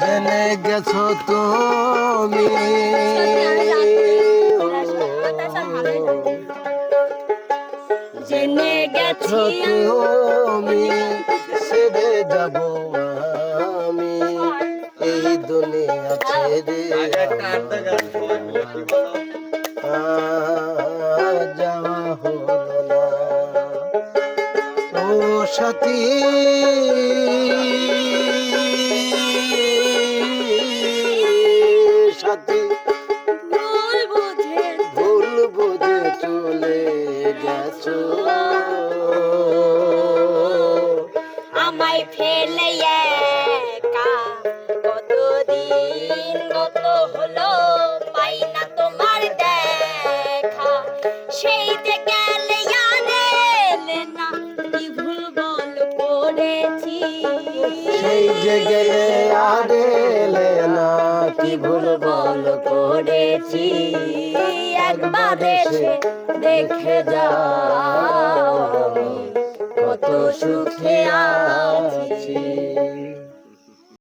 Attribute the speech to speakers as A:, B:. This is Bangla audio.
A: জেনে গেছো তুমি।
B: জেনে গেছি
A: তুমি ছেড়ে যাব আমি। এই দুনিয়া ছেড়ে যাওয়া হলো। ও সতী সাথী
B: ভুল বুঝে
A: ভুল বুঝে চলে গেছো।
B: আমায় ফেলে করেছি।
A: সেই যে গেলে আর এলে না কি ভুল বল
B: করেছি। একবার এসে দেখে যাও কত সুখে আছি